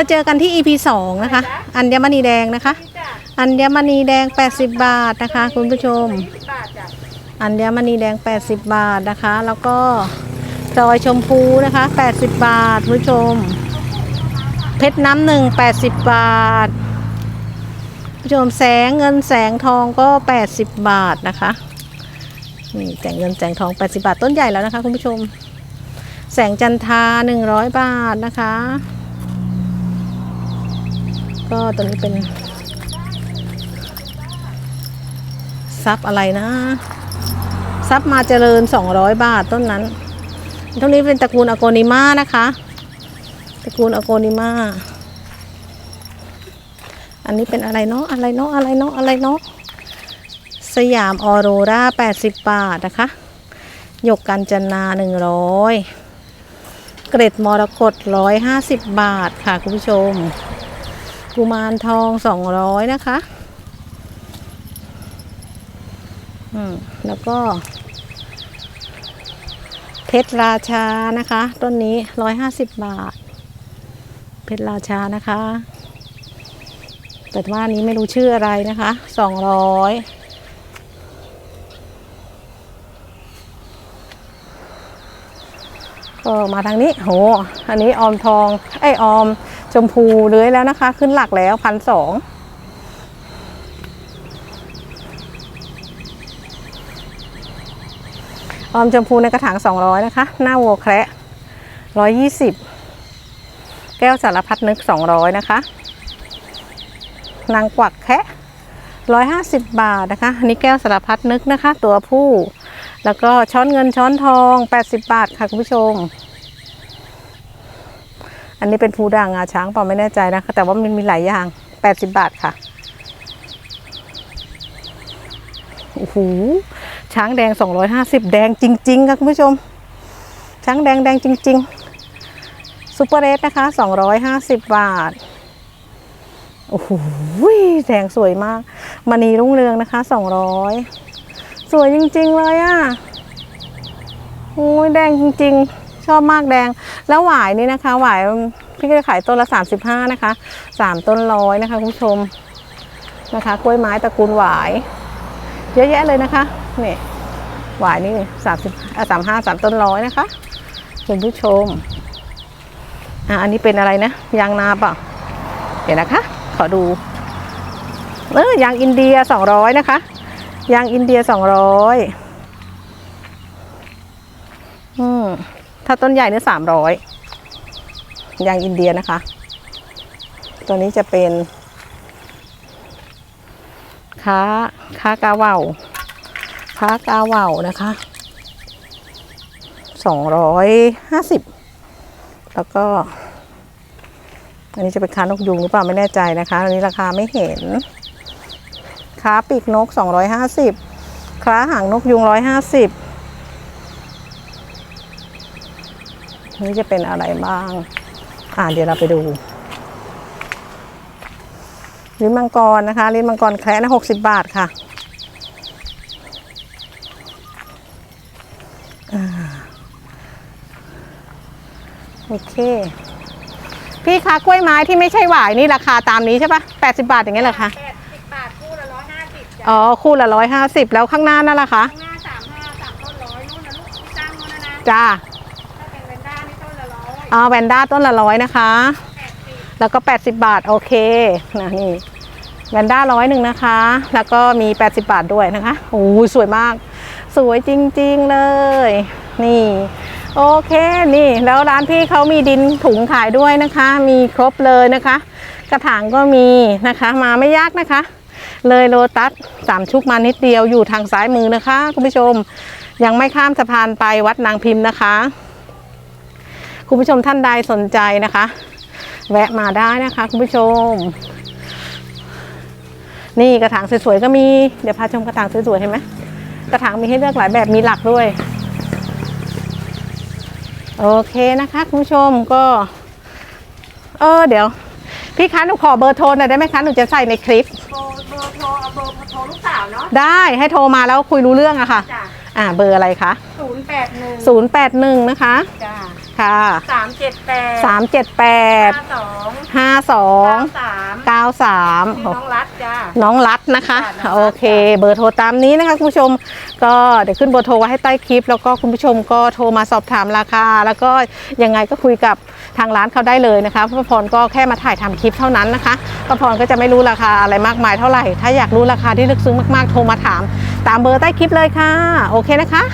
มาเจอกันที่ EP 2 นะคะ อัญมณีแดงนะคะ อัญมณีแดง 80 บาทนะคะ คุณผู้ชมบาทจ้ะอัญมณีแดง 80 บาทนะคะ แล้วก็จอยชมพูนะคะ 80 บาทคุณผู้ชม เพชรน้ำหนึ่ง80 บาทคุณผู้ชมแสงเงินแสงทองก็ 80 บาทนะคะนี่แต่งเงินแสงทอง 80 บาทต้นใหญ่แล้วนะคะ คุณผู้ชม แสงจันทรา100 บาทนะคะ ก็ตัวนี้เป็นซับอะไรนะซับมาเจริญ 200 บาทต้นนั้นต้นนี้เป็นตระกูลอโกนิมานะคะ ตระกูลอโกนิมาอันนี้เป็นอะไรเนาะอะไรเนาะอะไรเนาะอะไรเนาะสยามออโรรา80 บาทนะคะหยกกัญจนา 100 เกร็ดมรกต150 บาทค่ะคุณผู้ชม กุมารทองสองร้อยนะคะ อืม แล้วก็ เพชรราชานะคะ ต้นนี้ร้อยห้าสิบบาท เพชรราชานะคะ แต่ว่านี้ไม่รู้ชื่ออะไรนะคะสองร้อย ก็มาทางนี้โหอันนี้ออมทองไอยออมชมพูเลื้อยแล้วนะคะ ขึ้นหลักแล้วพันสองออมชมพูในกระถาง200 นะคะ หน้าวัวแคระ120 แก้วสารพัดนึก 200 นะคะ นางกวักแคะ150 บาทนะคะ อันนี้แก้วสารพัดนึกนะคะ ตัวผู้ แล้วก็ช้อนเงินช้อนทอง 80 บาทค่ะคุณผู้ชม อันนี้เป็นภูด่างงาช้างเปล่าไม่แน่ใจนะคะแต่ว่ามันมีหลายอย่าง 80 บาทค่ะโอ้โหช้างแดง 250 แดงจริง ๆค่ะคุณผู้ชม ช้างแดงแดงจริง ๆซูเปอร์เรสนะคะ 250 บาทโอ้โหแดงสวยมากมณีรุ่งเรืองนะคะ 200 สวยจริง ๆ เลยอะ่ะโอ้ยแดงจริง ๆ ชอบมากแดง แล้วหวายนี่นะคะหวายพี่ก็จะขายต้นละ 35 นะคะ 3 ต้นร้อยนะคะคุณผู้ชมนะคะกล้วยไม้ตระกูลหวาย เยอะแยะเลยนะคะนี่หวายนี่สามสิบสามห้าสามต้นร้อยนะคะคุณผู้ชมอะอันนี้เป็นอะไรนะยางนาเปล่าเดี๋ยวนะคะ ขอดูเออยางอินเดียสองร้อยนะคะ ยางอินเดียสองร้อยอืมถ้าต้นใหญ่เนี่ยสามร้อยยางอินเดียนะคะ ตัวนี้จะเป็น ค้าค้ากาเว่าค้ากาเว่านะคะสองร้อยห้าสิบแล้วก็ อันนี้จะเป็นค้านกยุงหรือเปล่าไม่แน่ใจนะคะอันนี้ราคาไม่เห็น ค้าปีกนกสองร้อยห้าสิบค้าหางนกยุงร้อยห้าสิบนี่จะเป็นอะไรบ้าง อ่าเดี๋ยวเราไปดูลิ้นมังกรนะคะลิ้นมังกรแคระนะหกสิบบาทค่ะอ่าโอเค พี่คะกล้วยไม้ที่ไม่ใช่หวายนี่ราคาตามนี้ใช่ปะแปดสิบาทอย่างเงี้ยเหรอคะ แปดสิบบาทคู่ละร้ อยห้าสิบจ้ะอ๋อ คู่ละร้อยห้าสิบแล้วข้างหน้านั่นล่ะคะข้างหน้าสามห้าสามต้นร้อยนู่นนะลูกที่ตั้งนู่นนะนะจ้าถ้าเป็นเวนด้านี่ต้นละร้อยอ๋อแวนด้าต้นละร้อยนะคะ แปดสิบแล้วก็ 80 บาท โอเคนะนี่แวนด้าร้อยหนึ่งนะคะ แล้วก็มี 80 บาทด้วยนะคะโอ้ยสวยมาก สวยจริงๆเลย นี่ โอเคนี่ แล้วร้านพี่เขามีดินถุงขายด้วยนะคะ มีครบเลยนะคะ กระถางก็มีนะคะ มาไม่ยากนะคะ เลยโลตัสสามชุกมานิดเดียวอยู่ทางซ้ายมือนะคะคุณผู้ชม ยังไม่ข้ามสะพานไปวัดนางพิมพ์นะคะ คุณผู้ชมท่านใดสนใจนะคะ แวะมาได้นะคะคุณผู้ชม นี่กระถางสวยๆก็มีเดี๋ยวพาชมกระถางสวยๆเห็นไหมกระถางมีให้เลือกหลายแบบมีหลักด้วย โอเคนะคะคุณผู้ชมก็ เออเดี๋ยว พี่คะหนูขอเบอร์โทรหน่อยได้ไหมคะหนูจะใส่ในคลิป เบอร์เบอร์โทรเอาเบอร์โทรลูกสาวเนาะได้ให้โทรมาแล้วคุยรู้เรื่องอะค่ะ จ้ะอ่าเบอร์อะไรคะ ศูนย์แปดหนึ่ง081 นะคะ จ้ะ ค่ะ สามเจ็ดแปดสามเจ็ดแปดห้าสองห้าสองเก้าสามเก้าสามชื่อน้องรัฐจ้า น้องรัดนะคะ ค่ะน้องรัฐ โอเค เบอร์โทรตามนี้นะคะคุณผู้ชมก็เดี๋ยวขึ้นเบอร์โทรไว้ให้ใต้คลิป แล้วก็คุณผู้ชมก็โทรมาสอบถามราคา แล้วก็ยังไงก็คุยกับทางร้านเขาได้เลยนะคะป้าพรก็แค่มาถ่ายทำคลิปเท่านั้นนะคะป้าพรก็จะไม่รู้ราคาอะไรมากมายเท่าไหร่ ถ้าอยากรู้ราคาที่ลึกซึ้งมากๆ โทรมาถาม ตามเบอร์ใต้คลิปเลยค่ะ โอเคนะคะ